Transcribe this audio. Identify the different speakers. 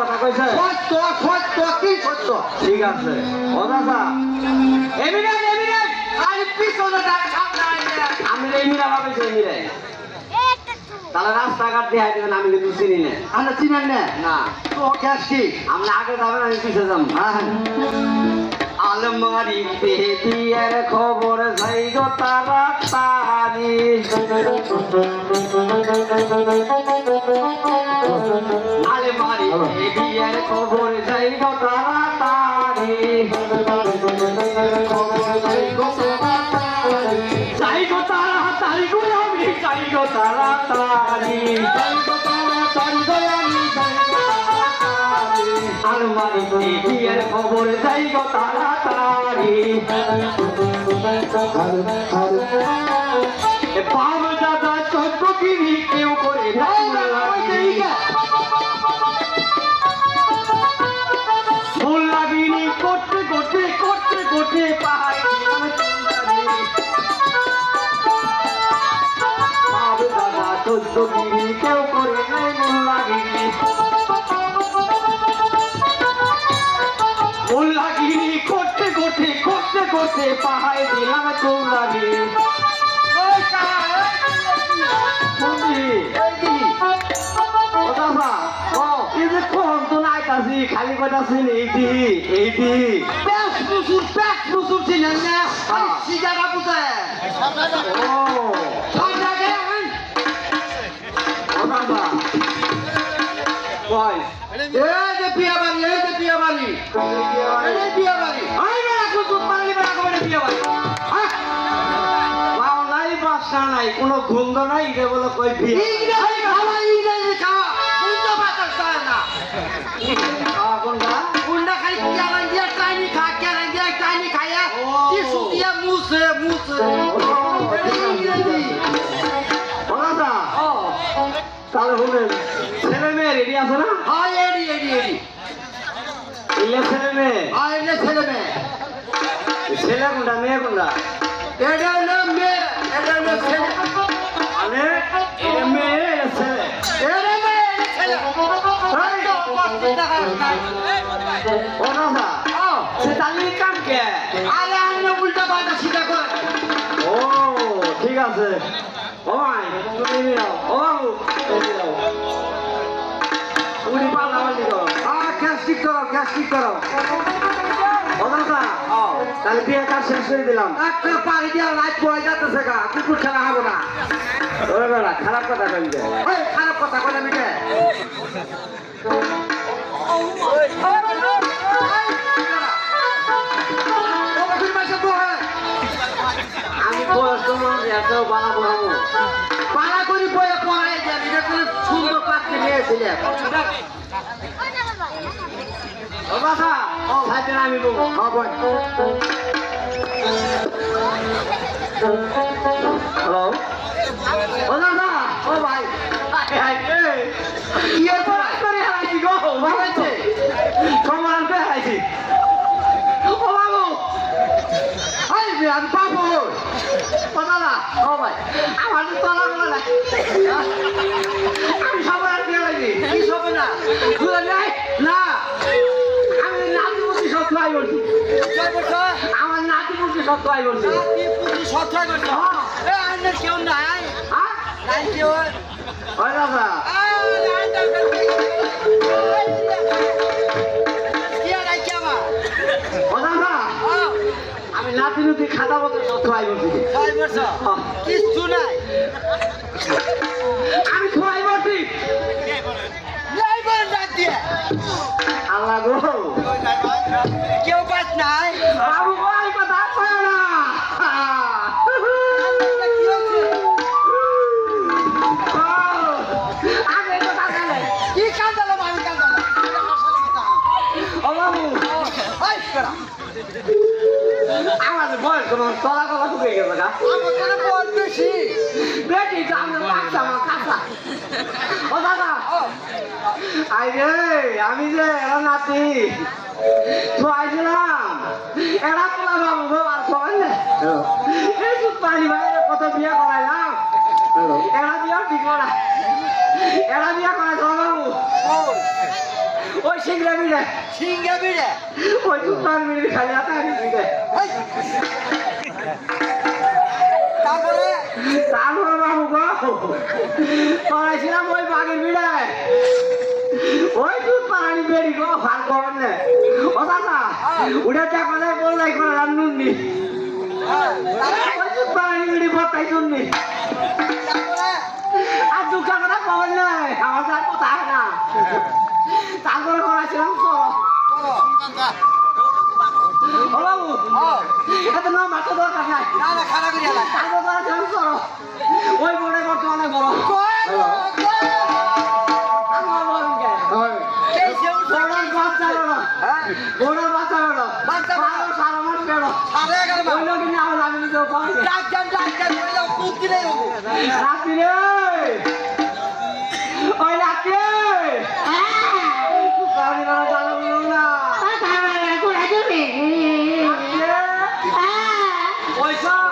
Speaker 1: কথা কইছে?
Speaker 2: সত্য সত্য কি সত্য?
Speaker 1: ঠিক আছে। এমিরাই
Speaker 2: পিছনে দাঁড় সামনে আইলে
Speaker 1: আমি এমিরা ভাবেছি এমিরাই। তাহলে রাস্তাঘাট দিয়ে আই আমি কিন্তু চিনি না।
Speaker 2: আমরা চিনেন না?
Speaker 1: না।
Speaker 2: তো গ্যাস কি?
Speaker 1: আমরা আগে যাবেন আমি পিছিয়ে যাব।
Speaker 2: হ্যাঁ
Speaker 1: আলমারিতে বিয়ের খবর যাই গো তারা তারি আলমারিতে বিয়ের খবর যাই গো তারা তারি যাই তারা তারি তারি আলমারিতে বিয়ের খবর যাই গো তারা করতে পাহাড় দিলাম লাগিনি খালি কইতাছি এইটি এইটি।
Speaker 2: পেট মুসুর পেট মুসুর চিনেন না? সিজারা বুঝায়
Speaker 1: ও।
Speaker 2: সব জায়গায় আইন
Speaker 1: ওদাবা কই
Speaker 2: এই যে বিয়া বাড়ি এই যে বিয়া বাড়ি এই যে বিয়া বাড়ি হ্যাঁ?
Speaker 1: বাসনা নাই কোনো গন্ধ নাই রে বলে কই
Speaker 2: উল্টা খাই দিয়ে টাইনি খা কেরান দিয়ে টাইনি খাইয়া। টিসু দিয়ে মুছে মুছে। এটা
Speaker 1: তাহলে শুনেন ছেলে মেয়ে রেডি আছে না?
Speaker 2: হয় এডি এডি এডি
Speaker 1: ছেলে মেয়ে?
Speaker 2: হয় ছেলে
Speaker 1: কোনটা মেয়ে কোনটা?
Speaker 2: এটা হলো মেয়ে এটা হলো ছেলে।
Speaker 1: মানে এটা মেয়ে এটা ছেলে।
Speaker 2: এটা মেয়ে এটা ছেলে। এই তো বস্তি দেখা যায়
Speaker 1: ওদাবা
Speaker 2: ও।
Speaker 1: সে তাহলে কাম কে?
Speaker 2: আরে আরে উল্টা পাল্টা সিধা কর
Speaker 1: ও ঠিক আছে। ও মাই তুমি নিও ও বাবু। এই নিও উনি পাল্লা পাল্টি করো।
Speaker 2: আ গ্যাস্ট্রিক করো গ্যাস্ট্রিক করো।
Speaker 1: দাদা তাহলে বিয়ে কাজ শেষ করে দিলাম।
Speaker 2: একটা পাড়ি দিয়া লাইট পড়ে যাতেছে গা। কুকুর খেলা হব না।
Speaker 1: ওরে খারাপ কথা বলবে
Speaker 2: ওই খারাপ কথা মিটে
Speaker 1: আমি বয়স তোমার এত বহাবো
Speaker 2: পালা করি বয়ে পড়াই যাবি সুন্দর
Speaker 1: আমি হ্যালো ও দাদা,
Speaker 2: ও ভাই।
Speaker 1: পর করে হারাইছি গো? ভাবাইছে তোমার আনতে হারাইছি। ও বাবু,
Speaker 2: হাই আমি পাবো
Speaker 1: ও দাদা,
Speaker 2: ও ভাই,
Speaker 1: আমার তো তলা বলা নাই। ট্রাই করছি নাতি
Speaker 2: পুতি সত্য করছে এ আইনের কেউ নাই।
Speaker 1: হ্যাঁ?
Speaker 2: কেউ।
Speaker 1: দাদা দাদা আমি নাতি নুতি খাতা সব ট্রাই করছি
Speaker 2: কিচ্ছু নাই।
Speaker 1: আমি ট্রাই করছি আল্লাহ গো।
Speaker 2: কেউ পাস নাই।
Speaker 1: বাবু কথা আমাদের বয়স তোমার তলা কলা শুকিয়ে গেছে গা।
Speaker 2: আমার কাছে বল বেশি।
Speaker 1: বেটি তো আমাদের কাঁচা আমার কাঁচা। ও দাদা
Speaker 2: ও,
Speaker 1: আই রে আমি যে এরা নাতি তো আইছিলাম। এরা পোলা বাবু আর সবাই না। এই পানি ভাই কত বিয়ে করাইলাম। এরা বিয়া ঠিক করা এরা বিয়া করা বাবু। ওই সিংরা মিলে।
Speaker 2: সিঙ্গে বিড়ে
Speaker 1: ওই জুতার মিলে খালি আমি মিলে।
Speaker 2: তারপরে?
Speaker 1: তারপর বাবু গো। করাইছিলাম ওই বাগের বিড়ায় ওই দুধ পানি বেরি গো ভালো করেন না। ও দাদা উড়ে চা কথা বললাই করে রান্নুন নি। ওই দুধ পানি বেরি বতাই শুননি আর দুঃখের কথা কবেন নাই আমার কথা হয় না। তারপরে
Speaker 2: চলো
Speaker 1: ও বাবু এত না মাথা দরকার নাই
Speaker 2: না না খানা করে
Speaker 1: তারপর করাইছিলাম সর ওই বোর্ডে বর্তমানে বড়। আমার বলেন কে
Speaker 2: এই যে
Speaker 1: বোর্ডের বাচ্চা বড়
Speaker 2: হ্যাঁ
Speaker 1: বোর্ডের বাচ্চা বড়
Speaker 2: বাচ্চা বড়।
Speaker 1: বারো সারা মাস বেড়ো
Speaker 2: সাড়ে এগারো
Speaker 1: ওই লোক নিয়ে আমার আমি নিজেও পাই
Speaker 2: ডাক্তার ডাক্তার বলে যাও কুত্তি নেই হব
Speaker 1: রাত্রি রে ওই রাত্রি কারণ না জানো বলুন না রাত্রি ওই সব